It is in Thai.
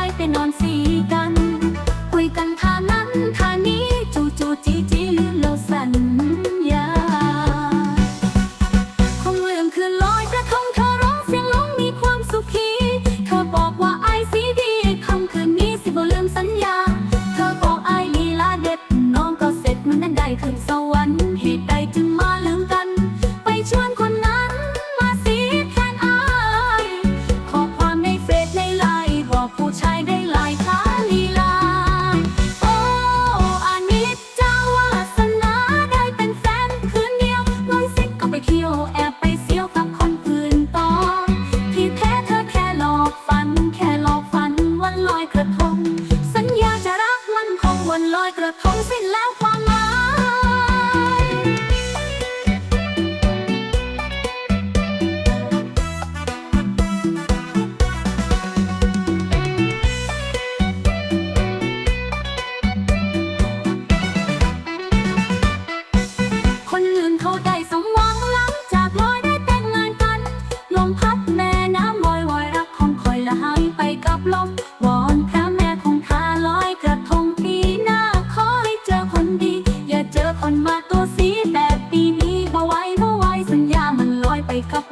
ายไปนอนสี สมหวังหลังจากลอยได้แต่งงานกัน ลมพัดแม่น้ำลอยวอยรักขงคอยละหายไปกับลมวอนพรแม่คงทาลอยกระทงปีน้าขอให้เจอคนดี อย่าเจอคนมาตัวสีแบบปีนี้บ่ไว้บ่ไสัญญามันลอยไปกับ